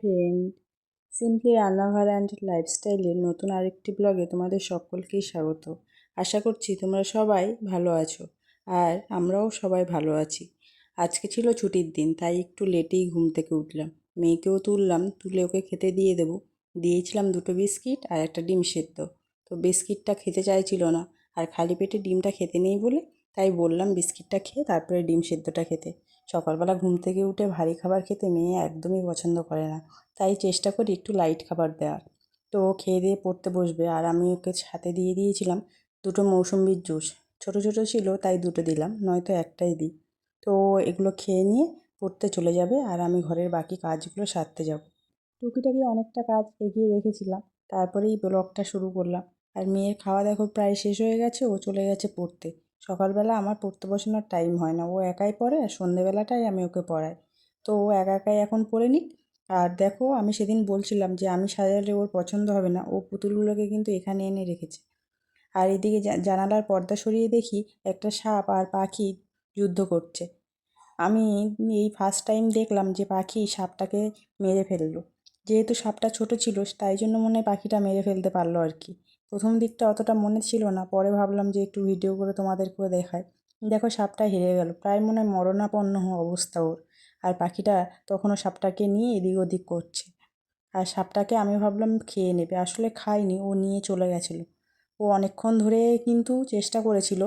Friend simply রান্নাঘর and লাইফস্টাইলের নতুন আরেকটি ব্লগে তোমাদের সকলকেই স্বাগত। আশা করছি তোমরা সবাই ভালো আছো আর আমরাও সবাই ভালো আছি। আজকে ছিল ছুটির দিন, তাই একটু লেটেই ঘুম থেকে উঠলাম। মেয়েকেও তুললাম, তুলে ওকে খেতে দিয়ে দেবো। দিয়েছিলাম দুটো বিস্কিট আর একটা ডিম সেদ্ধ। তো বিস্কিটটা খেতে চাইছিল না। আর খালি পেটে ডিমটা খেতে নেই বলে, তাই বললাম বিস্কিটটা খেয়ে তারপরে ডিম সেদ্ধটা খেতে। সকালবেলা ঘুম থেকে উঠে ভারী খাবার খেতে মেয়ে একদমই পছন্দ করে না। তাই চেষ্টা করি একটু লাইট খাবার দেওয়ার তো খেয়ে দিয়ে পড়তে বসবে আর আমি ওকে সাথে দিয়ে দিয়েছিলাম দুটো মৌসুম্বির জুস। ছোটো ছোটো ছিল তাই দুটো দিলাম, নয়তো একটাই দিই। তো এগুলো খেয়ে নিয়ে পড়তে চলে যাবে আর আমি ঘরের বাকি কাজগুলো সারতে যাব। টুকিটাকি অনেকটা কাজ এগিয়ে রেখেছিলাম। তারপরেই ব্লগটা শুরু করলাম। আর মেয়ের খাওয়া দেখো প্রায় শেষ হয়ে গেছে, ও চলে গেছে পড়তে। সকালবেলা আমার পড়তে বসানোর টাইম হয় না। ও একাই পড়ে আর সন্ধেবেলাটাই আমি ওকে পড়াই। তো ও একা একাই এখন পড়ে নিক। আর দেখো, আমি সেদিন বলছিলাম যে আমি সাজালে ওর পছন্দ হবে না। ও পুতুলগুলোকে কিন্তু এখানে এনে রেখেছে। আর এদিকে জানালার পর্দা সরিয়ে দেখি একটা সাপ আর পাখি যুদ্ধ করছে। আমি এই ফার্স্ট টাইম দেখলাম যে পাখি সাপটাকে মেরে ফেলল। যেহেতু সাপটা ছোট ছিল, তাই জন্য মনে হয় পাখিটা মেরে ফেলতে পারল আর কি। প্রথম দিকটা অতটা মনে ছিল না, পরে ভাবলাম যে একটু ভিডিও করে তোমাদেরকেও দেখায় দেখো সাপটা হেরে গেল, প্রায় মনে হয় মরণাপন্ন অবস্থা ওর। আর পাখিটা তখনও সাপটাকে নিয়ে এদিক ওদিক করছে। আর সাপটাকে আমি ভাবলাম খেয়ে নেবে, আসলে খায়নি, ও নিয়ে চলে গেছিল। ও অনেকক্ষণ ধরে কিন্তু চেষ্টা করেছিল,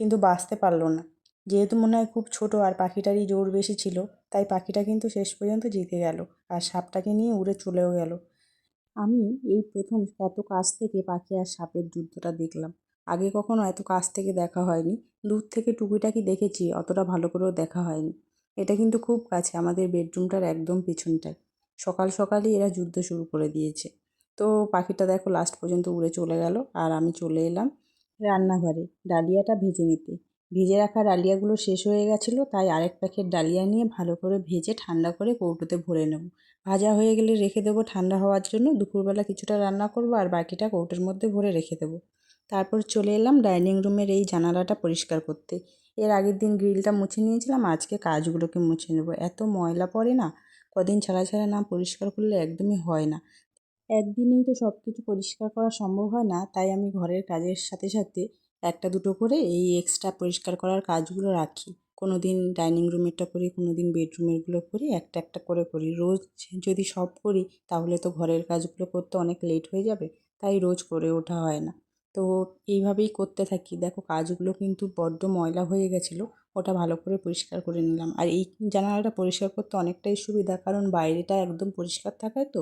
কিন্তু বাঁচতে পারল না। যেহেতু মনে হয় খুব ছোট আর পাখিটারই জোর বেশি ছিল, তাই পাখিটা কিন্তু শেষ পর্যন্ত জিতে গেল, আর সাপটাকে নিয়ে উড়ে চলেও গেল। আমি এই প্রথম এত কাছ থেকে পাখি আর সাপের যুদ্ধটা দেখলাম। আগে কখনো এত কাছ থেকে দেখা হয়নি। দূর থেকে টুকিটাকি দেখেছি, অতটা ভালো করেও দেখা হয়নি। এটা কিন্তু খুব কাছে, আমাদের বেডরুমটার একদম পিছনটায়। সকাল সকালই এরা যুদ্ধ শুরু করে দিয়েছে। তো পাখিটা দেখো লাস্ট পর্যন্ত উড়ে চলে গেল। আর আমি চলে এলাম রান্নাঘরে, ডালিয়াটা ভেজে নিতে। ভেজে রাখা ডালিয়াগুলো শেষ হয়ে গেছিল, তাই আরেক প্যাকেট ডালিয়া নিয়ে ভালো করে ভেজে ঠান্ডা করে কৌটোতে ভরে নেব। ভাজা হয়ে গেলে রেখে দেবো ঠান্ডা হওয়ার জন্য, দুপুরবেলা কিছুটা রান্না করব আর বাকিটা কৌটোর মধ্যে ভরে রেখে দেবো। তারপর চলে এলাম ডাইনিং রুমের এই জানালাটা পরিষ্কার করতে। এর আগের দিন গ্রিলটা মুছে নিয়েছিলাম, আজকে কাজগুলোকে মুছে নেব। এত ময়লা পড়ে না, কদিন ছাড়া ছাড়া না পরিষ্কার করলে একদমই হয় না। একদিনেই তো সব কিছু পরিষ্কার করা সম্ভব হয় না, তাই আমি ঘরের কাজের সাথে সাথে একটা দুটো করে এই এক্সট্রা পরিষ্কার করার কাজগুলো রাখি। কোনো দিন ডাইনিং রুমেরটা করি কোনো দিন বেডরুমেরগুলো করি, একটা একটা করে করি। রোজ যদি সব করি, তাহলে তো ঘরের কাজগুলো করতে অনেক লেট হয়ে যাবে, তাই রোজ করে ওঠা হয় না। তো এইভাবেই করতে থাকি। দেখো, কাজগুলো কিন্তু বড্ড ময়লা হয়ে গেছিল, ওটা ভালো করে পরিষ্কার করে নিলাম। আর এই জানালাটা পরিষ্কার করতে অনেকটাই সুবিধা, কারণ বাইরেটা একদম পরিষ্কার থাকায় তো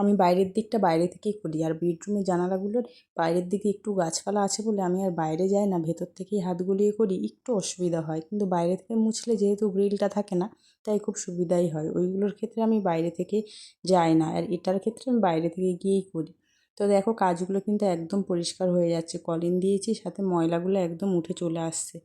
আমি বাইরের দিকটা বাইরে থেকেই করি আর বেডরুমের জানালাগুলোর বাইরের দিকে একটু গাছপালা আছে বলে আমি আর বাইরে যাই না, ভেতর থেকেই হাত গুলিয়ে করি, একটু অসুবিধা হয়। কিন্তু বাইরে থেকে মুছলে যেহেতু গ্রিলটা থাকে না, তাই খুব সুবিধাই হয়। ওইগুলোর ক্ষেত্রে আমি বাইরে থেকে যাই না, আর এটার ক্ষেত্রে আমি বাইরে থেকে গিয়েই করি। তো দেখো কাজগুলো কিন্তু একদম পরিষ্কার হয়ে যাচ্ছে। কলিন দিয়েছি, সাথে ময়লাগুলো একদম উঠে চলে আসছে।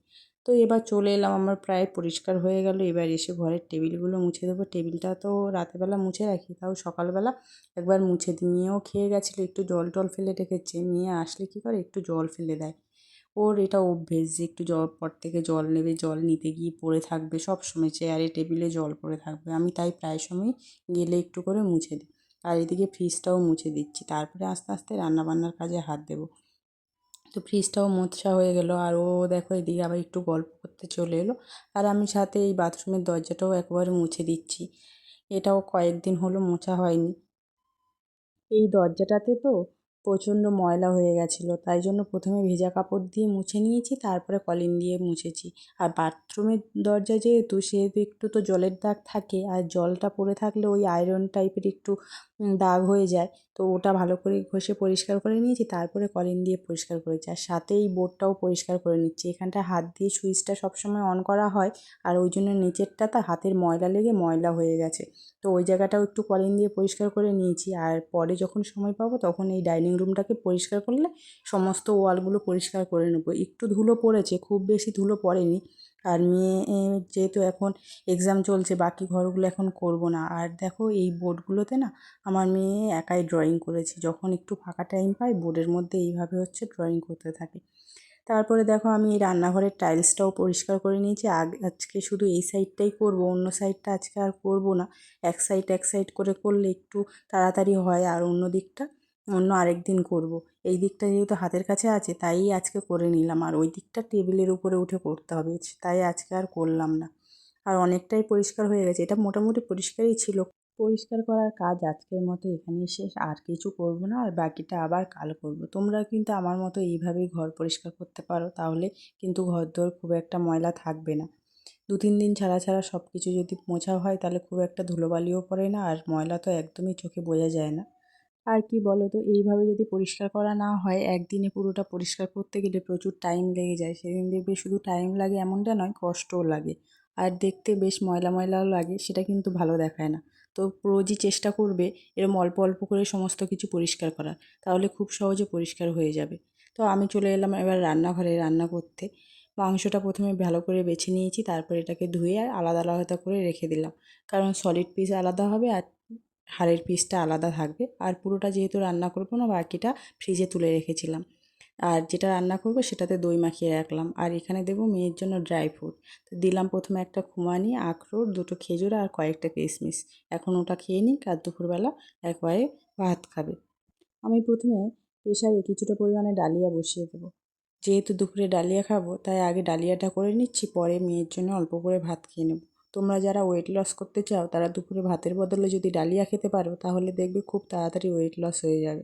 তো এবার চলে এলাম, আমার প্রায় পরিষ্কার হয়ে গেল। এবার এসে ঘরের টেবিলগুলো মুছে দেবো। টেবিলটা তো রাতেরবেলা মুছে রাখি, তাও সকালবেলা। একবার মুছে দিই মেয়েও খেয়ে গেছিল, একটু জল টল ফেলে রেখেছে। মেয়ে আসলে কী করে, একটু জল ফেলে দেয়। ওর এটা অভ্যেস যে একটু জল, পর থেকে জল নেবে, জল নিতে গিয়ে পড়ে থাকবে সব সময়। চেয়ারে, টেবিলে জল পড়ে থাকবে। আমি তাই প্রায় সময় গেলে একটু করে মুছে দিই। আর এদিকে ফ্রিজটাও মুছে দিচ্ছি। তারপরে আস্তে আস্তে রান্নাবান্নার কাজে হাত দেবো। তো ফ্রিজটাও মোচা হয়ে গেল আর ও দেখো এদিকে আবার একটু গল্প করতে চলে এলো। আর আমি সাথে এই বাথরুমের দরজাটাও একবারে মুছে দিচ্ছি। এটাও কয়েকদিন হলো মোছা হয়নি। এই দরজাটাতে তো প্রচণ্ড ময়লা হয়ে গেছিল। তাই জন্য প্রথমে ভেজা কাপড় দিয়ে মুছে নিয়েছি, তারপরে কলিন দিয়ে মুছেছি। আর বাথরুমের দরজা যেহেতু, সেহেতু একটু তো জলের দাগ থাকে, আর জলটা পড়ে থাকলে ওই আয়রন টাইপের একটু দাগ হয়ে যায়। তো ওটা ভালো করে ঘষে পরিষ্কার করে নিয়েছি, তারপরে কলিন দিয়ে পরিষ্কার করেছি। আর সাথে এই বোর্ডটাও পরিষ্কার করে নিচ্ছি। এখানটা হাত দিয়ে সুইচটা সবসময় অন করা হয়, আর ওই জন্য নিচেরটা নিচেরটাতে হাতের ময়লা লেগে ময়লা হয়ে গেছে। তো ওই জায়গাটাও একটু কলিন দিয়ে পরিষ্কার করে নিয়েছি। আর পরে যখন সময় পাবো, তখন এই ডাইনিং রুমটাকে পরিষ্কার করলে সমস্ত ওয়ালগুলো পরিষ্কার করে নেব। একটু ধুলো পড়েছে, খুব বেশি ধুলো পড়েনি। আর মেয়ে যেহেতু এখন এক্সাম চলছে, বাকি ঘরগুলো এখন করব না। আর দেখো এই বোর্ডগুলোতে না আমার মেয়ে একাই ড্রয়িং করেছে। যখন একটু ফাঁকা টাইম পায় বোর্ডের মধ্যে এইভাবে হচ্ছে ড্রয়িং করতে থাকে। তারপরে দেখো আমি এই রান্নাঘরের টাইলসটাও পরিষ্কার করে নিয়েছি। আজকে শুধু এই সাইডটাই করব, অন্য সাইডটা আজকে আর করব না। এক সাইড এক সাইড করে করলে একটু তাড়াতাড়ি হয়, আর অন্য দিকটা অন্য আরেক দিন করব। এই দিকটা যেহেতু হাতের কাছে আছে, তাই আজকে করে নিলাম। আর ওই দিকটা টেবিলের উপরে উঠে করতে হবে, তাই আজকে আর করলাম না। আর অনেকটাই পরিষ্কার হয়ে গেছে। এটা মোটামুটি পরিষ্কারই ছিল। পরিষ্কার করার কাজ আজকের মতো এখানেই শেষ। আর কিছু করব না, আর বাকিটা আবার কাল করব। তোমরা কিন্তু আমার মতো এইভাবেই ঘর পরিষ্কার করতে পারো, তাহলে কিন্তু ঘর দোর খুব একটা ময়লা থাকবে না। দু তিন দিন ছাড়া ছাড়া সব কিছু যদি মোছা হয়, তাহলে খুব একটা ধুলোবালিও পড়ে না, আর ময়লা তো একদমই চোখে বোঝা যায় না। আর কি বলো তো এইভাবে যদি পরিষ্কার করা না হয়, একদিনে পুরোটা পরিষ্কার করতে গেলে প্রচুর টাইম লেগে যায়। সেদিন দেখবে শুধু টাইম লাগে এমনটা নয়, কষ্টও লাগে। আর দেখতে বেশ ময়লা ময়লাও লাগে, সেটা কিন্তু ভালো দেখায় না। তো রোজই চেষ্টা করবে এরম অল্প অল্প করে সমস্ত কিছু পরিষ্কার করার, তাহলে খুব সহজে পরিষ্কার হয়ে যাবে। তো আমি চলে এলাম এবার রান্নাঘরে রান্না করতে। মাংসটা প্রথমে ভালো করে বেছে নিয়েছি, তারপর এটাকে ধুয়ে আর আলাদা আলাদা করে রেখে দিলাম। কারণ সলিড পিস আলাদা হবে আর হাড়ের পিসটা আলাদা থাকবে। আর পুরোটা যেহেতু রান্না করব না, বাকিটা ফ্রিজে তুলে রেখেছিলাম। আর যেটা রান্না করব সেটাতে দই মাখিয়ে রাখলাম। আর এখানে দেবো মেয়ের জন্য ড্রাই ফ্রুট তো দিলাম প্রথমে একটা খুমানি, আখরোট, দুটো খেজুর আর কয়েকটা কিশমিশ এখন ওটা খেয়ে নিই আর দুপুরবেলা একবারে ভাত খাবে। আমি প্রথমে প্রেশারে কিছুটা পরিমাণে ডালিয়া বসিয়ে দেবো। যেহেতু দুপুরে ডালিয়া খাব, তাই আগে ডালিয়াটা করে নিচ্ছি, পরে মেয়ের জন্য অল্প করে ভাত খেয়ে নেব। তোমরা যারা ওয়েট লস করতে চাও, তারা দুপুরে ভাতের বদলে যদি ডালিয়া খেতে পারো, তাহলে দেখবে খুব তাড়াতাড়ি ওয়েট লস হয়ে যাবে।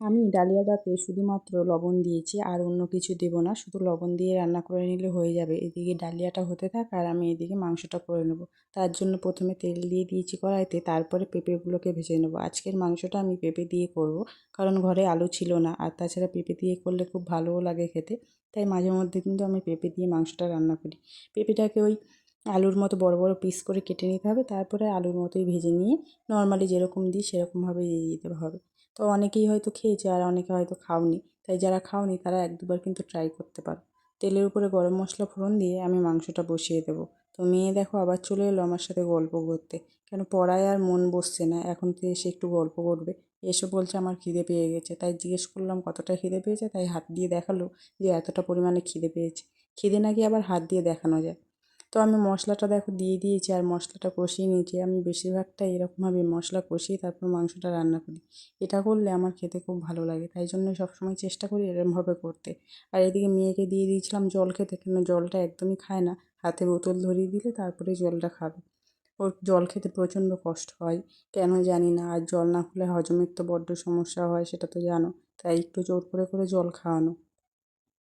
আমি ডালিয়াটাতে শুধুমাত্র লবণ দিয়েছি, আর অন্য কিছু দেবো না, শুধু লবণ দিয়ে রান্না করে নিলে হয়ে যাবে। এদিকে ডালিয়াটা হতে থাক, আর আমি এদিকে মাংসটা করে নেব। তার জন্য প্রথমে তেল দিয়ে দিয়েছি কড়াইতে, তারপরে পেঁপেগুলোকে ভেজে নেব। আজকের মাংসটা আমি পেঁপে দিয়ে করব, কারণ ঘরে আলু ছিল না, আর তাছাড়া পেঁপে দিয়ে করলে খুব ভালোও লাগে খেতে। তাই মাঝে মধ্যে কিন্তু আমি পেঁপে দিয়ে মাংসটা রান্না করি। পেঁপেটাকে ওই আলুর মতো বড় বড় পিস করে কেটে নিতে হবে। তারপরে আলুর মতোই ভেজে নিয়ে নর্মালি যেরকম দিই সেরকমভাবে দিয়ে দিতে হবে। তো অনেকেই হয়তো খেয়েছে আর অনেকে হয়তো খাওনি। তাই যারা খাওনি তারা এক দুবার কিন্তু ট্রাই করতে পারো। তেলের উপরে গরম মশলা ফোড়ন দিয়ে আমি মাংসটা বসিয়ে দেবো। তো মেয়ে দেখো আবার চলে এলো আমার সাথে গল্প করতে। কেন পড়ায় আর মন বসছে না, এখন তো এসে একটু গল্প করবে। এসে বলছে আমার খিদে পেয়ে গেছে। তাই জিজ্ঞেস করলাম কতটা খিদে পেয়েছে? তাই হাত দিয়ে দেখাল যে এতটা পরিমাণে খিদে পেয়েছে। খিদে নাকি আবার হাত দিয়ে দেখানো যায়। তো আমি মশলাটা দেখো দিয়ে দিয়েছি আর মশলাটা কষিয়ে নিয়েছি। আমি বেশিরভাগটাই এরকমভাবে মশলা কষিয়ে তারপর মাংসটা রান্না করি। এটা করলে আমার খেতে খুব ভালো লাগে, তাই জন্য সবসময় চেষ্টা করি এরমভাবে করতে। আর এদিকে মেয়েকে দিয়ে দিয়েছিলাম জল খেতে, কেন জলটা একদমই খায় না। হাতে বোতল ধরিয়ে দিলে তারপরে জলটা খাবে। ওর জল খেতে প্রচণ্ড কষ্ট হয়, কেন জানি না। আর জল না খেলে হজমের তো বড্ড সমস্যা হয়, সেটা তো জানো। তাই একটু জোর করে করে জল খাওয়ানো।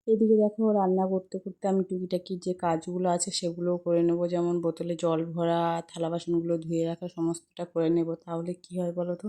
এদিকে দেখো রান্না করতে করতে আমি টুকিটাকি যে কাজগুলো আছে সেগুলোও করে নেব। যেমন বোতলে জল ভরা, থালা বাসনগুলো ধুয়ে রাখা, সমস্তটা করে নেব। তাহলে কি হয় বলো তো?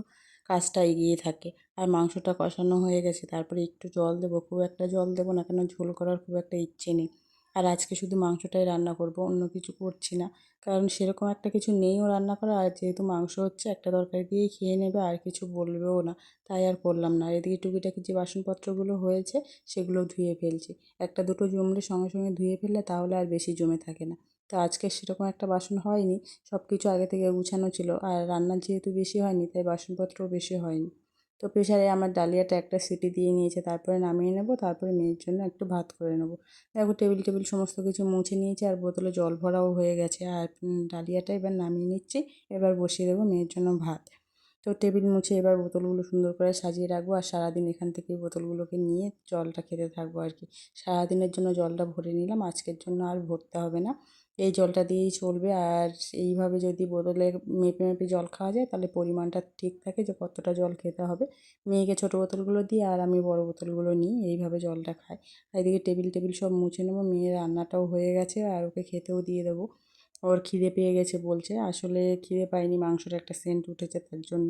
কাজটা এগিয়ে থাকে। আর মাংসটা কষানো হয়ে গেছে, তারপরে একটু জল দেবো। খুব একটা জল দেবো না, কেন ঝোল করার খুব একটা ইচ্ছে নেই। আর আজকে শুধু মাংসটাই রান্না করব, অন্য কিছু করছি না। কারণ সেরকম একটা কিছু নেইও রান্না করা আর যেহেতু মাংস হচ্ছে, একটা তরকারি দিয়েই খেয়ে নেবে, আর কিছু বলবেও না। তাই আর করলাম না। এদিকে টুকিটাকি যে বাসনপত্রগুলো হয়েছে সেগুলো ধুয়ে ফেলছি। একটা দুটো জমলে সঙ্গে সঙ্গে ধুয়ে ফেললে তাহলে আর বেশি জমে থাকে না। তো আজকে সেরকম একটা বাসন হয়নি সব কিছু আগে থেকে গুছানো ছিল। আর রান্না যেহেতু বেশি হয়নি, তাই বাসনপত্রও বেশি হয়নি। তো প্রেশারে আমার ডালিয়াটা একটা সিটি দিয়ে নিয়েছে, তারপরে নামিয়ে নেব, তারপরে মেয়ের জন্য একটু ভাত করে নেব। দেখো টেবিল টেবিল সমস্ত কিছু মুছে নিয়েছি আর বোতলে জল ভরাও হয়ে গেছে আর ডালিয়াটা এবার নামিয়ে নিচ্ছি, এবার বসিয়ে দেবো মেয়ের জন্য ভাত। তো টেবিল মুছে এবার বোতলগুলো সুন্দর করে সাজিয়ে রাখব আর সারাদিন এখান থেকে বোতলগুলোকে নিয়ে জলটা খেতে থাকব আর কি। সারাদিনের জন্য জলটা ভরে নিলাম, আজকের জন্য আর ভরতে হবে না। এই জলটা দিয়েই চলবে। আর এইভাবে যদি বোতলে মেপে মেপে জল খাওয়া যায়, তাহলে পরিমাণটা ঠিক থাকে যে কতটা জল খেতে হবে। মেয়েকে ছোটো বোতলগুলো দিই আর আমি বড় বোতলগুলো নিই, এইভাবে জলটা খাই। আর এদিকে টেবিল টেবিল সব মুছে নেব, মেয়ের রান্নাটাও হয়ে গেছে আর ওকে খেতেও দিয়ে দেবো। ওর খিদে পেয়ে গেছে বলছে। আসলে খিদে পাইনি মাংসর একটা সেন্ট উঠেছে তার জন্য।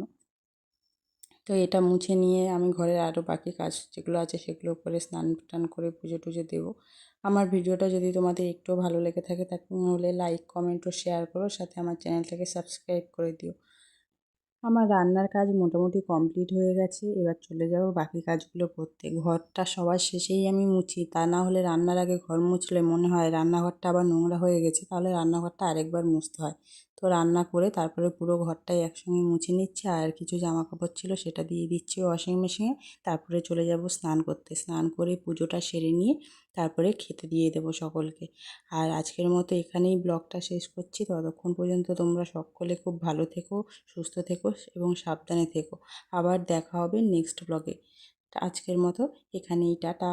তো এটা মুছে নিয়ে আমি ঘরের আরও বাকি কাজ যেগুলো আছে সেগুলো করে স্নান টান করে পুজো টুজো দেবো। আমার ভিডিওটা যদি তোমাদের একটু ভালো লেগে থাকে তাহলে লাইক কমেন্ট ও শেয়ার করো, সাথে আমার চ্যানেলটাকে সাবস্ক্রাইব করে দিও। আমার রান্নার কাজ মোটামুটি কমপ্লিট হয়ে গেছে, এবার চলে যাব বাকি কাজগুলো করতে। ঘরটা সবার শেষেই আমি মুছি, তা না হলে রান্নার আগে ঘর মুছলে মনে হয় রান্নাঘরটা আবার নোংরা হয়ে গেছে, তাহলে রান্নাঘরটা আরেকবার মুছতে হয়। তো রান্না করে তারপরে পুরো ঘরটাই একসঙ্গে মুছে নিচ্ছি। আর কিছু জামা কাপড় ছিল সেটা দিয়ে দিচ্ছি ওয়াশিং মেশিনে তারপরে চলে যাব স্নান করতে। স্নান করে পুজোটা সেরে নিয়ে তারপরে খেতে দিয়ে দেবো সকলকে। আর আজকের মতো এখানেই ব্লগটা শেষ করছি। ততক্ষণ পর্যন্ত তোমরা সকলে খুব ভালো থেকো, সুস্থ থেকো এবং সাবধানে থেকো। আবার দেখা হবে নেক্সট ব্লগে আজকের মতো এখানেই, টাটা।